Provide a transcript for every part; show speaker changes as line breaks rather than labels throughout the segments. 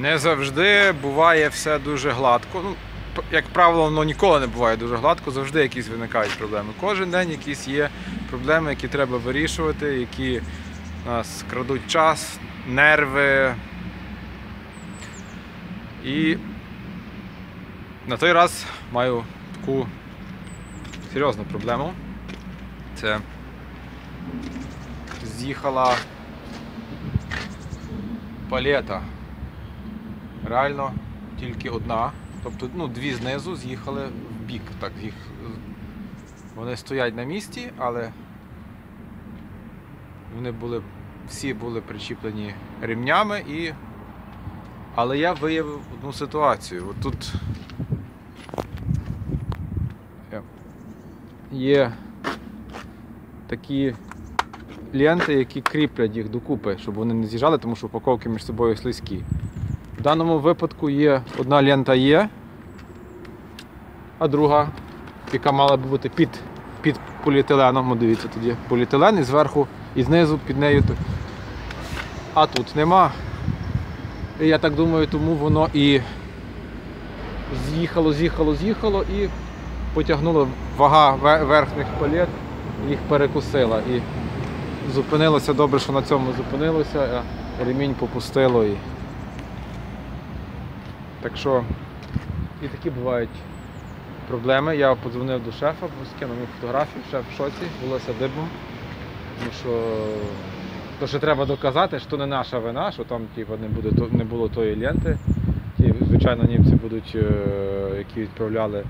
Не завжди буває все дуже гладко. Ну, як правило, воно ніколи не буває дуже гладко, завжди якісь виникають проблеми. Кожен день якісь є проблеми, які треба вирішувати, які нас крадуть час, нерви. І на той раз маю таку серйозну проблему. Це з'їхала палета. Реально тільки одна. Тобто ну, дві знизу з'їхали в бік. Так, їх, вони стоять на місці, але вони були, всі були причіплені ремнями і. Але я виявив одну ситуацію. От тут є такі ленти, які кріплять їх докупи, щоб вони не з'їжджали, тому що упаковки між собою слизькі. Даному випадку є одна лента є, а друга, яка мала би бути під, під поліетиленом. Дивіться, є поліетилен і зверху, і знизу під нею. А тут нема. І я так думаю, тому воно і з'їхало, з'їхало, з'їхало і потягнуло вага верхніх палет, їх перекусила. І зупинилося добре, що на цьому зупинилося, а ремінь попустило. І... Так що і такі бувають проблеми. Я подзвонив до шефа, скинув фотографію, шеф в шоці, булося дибом. Тому що то, що треба доказати, що не наша вина, що там типу, не, буде, не було тої ленти. Ті, звичайно, німці будуть, е, які відправляли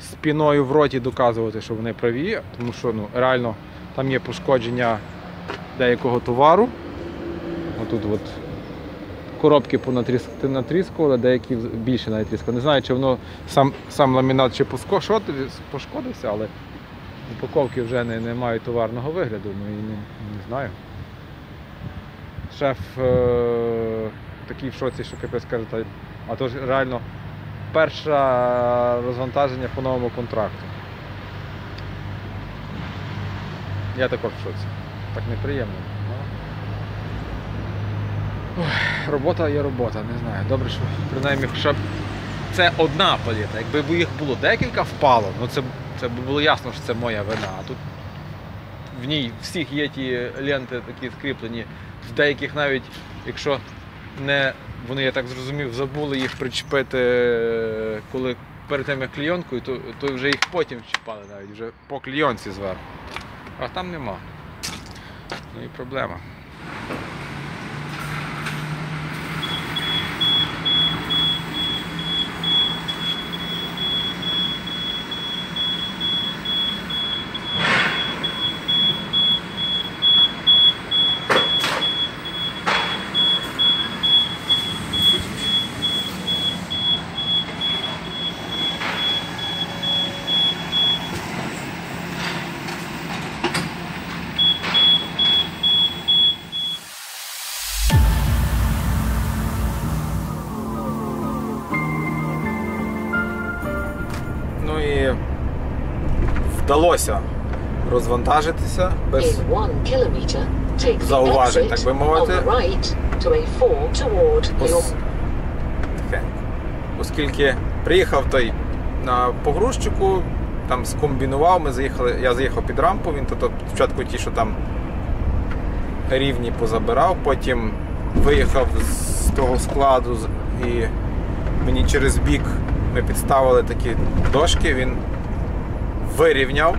спіною в роті доказувати, що вони праві, тому що ну, реально там є пошкодження деякого товару. Отут от коробки понатріс- натріскували, деякі більше навіть тріскали. Не знаю, чи воно сам, сам ламінат чи пошкодився, але упаковки вже не, не мають товарного вигляду, ну і не, не знаю. Шеф е- такий в шоці, що капець каже, та, а то ж реально перше розвантаження по новому контракту. Я також в шоці. Так неприємно. Ну. Робота є робота, не знаю. Добре, що принаймні хоча б це одна паліта. Якби їх було декілька впало, ну це, це б було ясно, що це моя вина. А тут в ній всіх є ті ленти такі скріплені, в деяких навіть, якщо не вони, я так зрозумів, забули їх причепити, коли перед тим як клійонкою, то, то вже їх потім чіпали навіть, вже по клійонці зверху. А там нема. Ну і проблема. Вдалося розвантажитися без Зауважень, так би мовити.
the right to A4 toward
Ос- Оскільки приїхав той на погрузчику, там скомбінував, ми заїхали, я заїхав під рампу, він то спочатку ті, що там рівні позабирав, потім виїхав з того складу і мені через бік ми підставили такі дошки, він вирівняв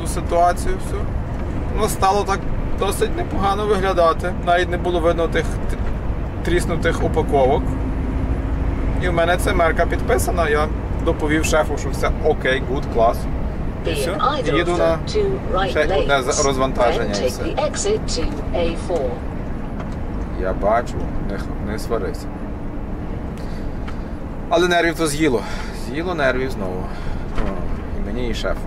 ту ситуацію всю. Ну, стало так досить непогано виглядати. Навіть не було видно тих тріснутих упаковок. І в мене ця мерка підписана. Я доповів шефу, що все окей, гуд, клас. І все. Їду на ще одне розвантаження і все.
the exit to A4.
Я бачу, не, не сварився. Але нервів то з'їло. З'їло нервів знову. Мені, і шефу.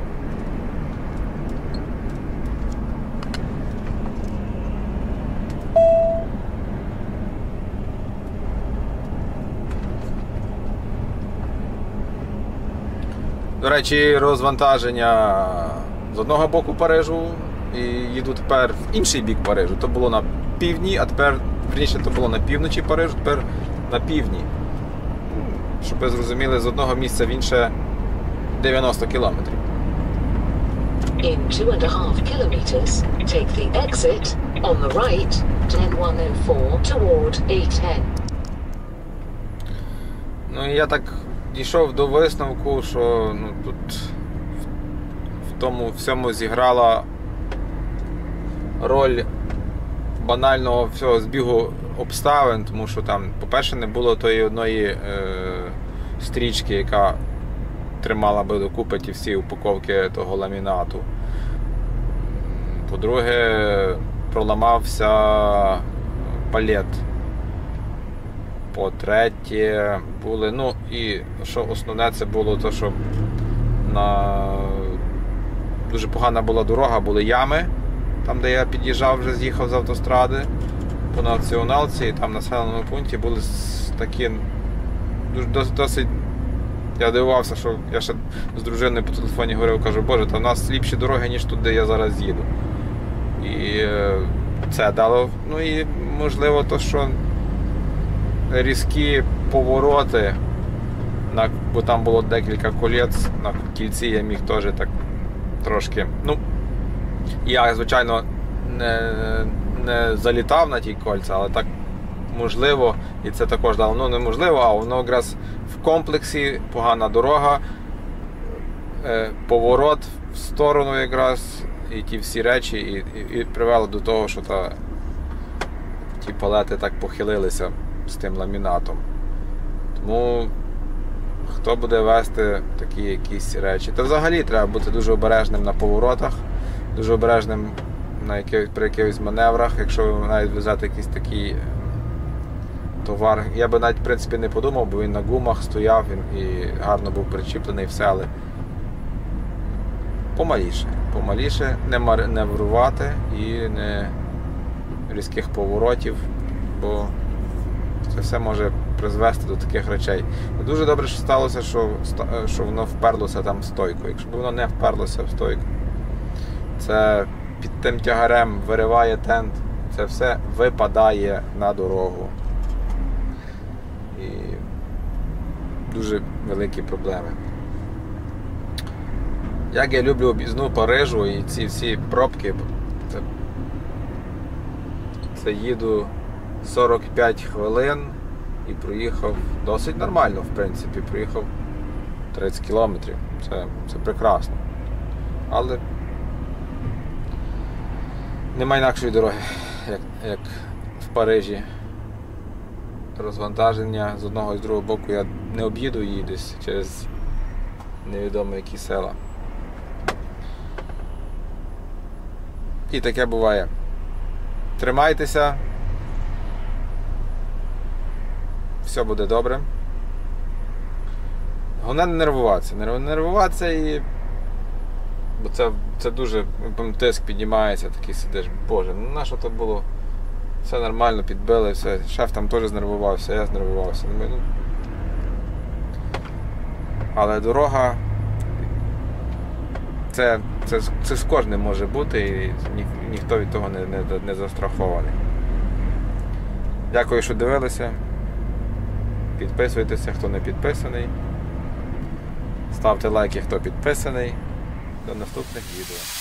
До речі, розвантаження з одного боку Парижу і їду тепер в інший бік Парижу. То було на півдні, а тепер, верніше, то було на півночі Парижу, тепер на півдні. щоб ви зрозуміли, з одного місця в інше 90 кілометрів.
In two and a half kilometers, take the exit on the right, 10104 toward A10.
Ну і я так дійшов до висновку, що ну, тут в, в тому всьому зіграла роль банального всього збігу обставин, тому що там, по-перше, не було тої одної е, стрічки, яка тримала би докупи ті всі упаковки того ламінату. По-друге, проламався палет. По-третє, були. Ну і що основне, це було те, що на дуже погана була дорога, були ями, там, де я під'їжджав, вже з'їхав з автостради по націоналці, і там в населеному пункті були такі досить. Я дивувався, що я ще з дружиною по телефоні говорив, кажу, боже, та в нас ліпші дороги, ніж тут, де я зараз їду. І е, це дало. Ну і можливо, то, що різкі повороти, на, бо там було декілька колець, на кільці я міг теж так трошки. Ну, я, звичайно, не, не залітав на ті кольця, але так можливо, і це також дало. Ну, неможливо, а воно якраз в комплексі погана дорога, е, поворот в сторону якраз, і ті всі речі, і, і, і привело до того, що та, ті палети так похилилися з тим ламінатом. Тому хто буде вести такі якісь речі. Та взагалі треба бути дуже обережним на поворотах, дуже обережним на яких, при якихось маневрах, якщо ви навіть везете якийсь такий е, товар. Я би навіть в принципі не подумав, бо він на гумах стояв він і гарно був причіплений все, але помаліше. Помаліше, не мар- не врувати і не різких поворотів, бо це все може призвести до таких речей. Дуже добре, що сталося, що, що воно вперлося там в стойку. Якщо б воно не вперлося в стойку, це під тим тягарем вириває тент, це все випадає на дорогу. І дуже великі проблеми. Як я люблю об'їзну Парижу і ці всі пробки, це, це їду 45 хвилин і проїхав досить нормально, в принципі, проїхав 30 кілометрів. Це, це прекрасно. Але немає інакшої дороги, як, як в Парижі. Розвантаження з одного і з другого боку я не об'їду її десь через невідомо які села. І таке буває. Тримайтеся. Все буде добре. Головне не нервуватися. Не нервуватися і. Бо це, це дуже тиск піднімається, такий сидиш, боже, ну на що то було? Все нормально, підбили, все. Шеф там теж знервувався, я знервувався. Думаю, ну... Але дорога. Це, це, це з кожним може бути і ні, ніхто від того не, не, не застрахований. Дякую, що дивилися. Підписуйтеся, хто не підписаний. Ставте лайки, хто підписаний. До наступних відео.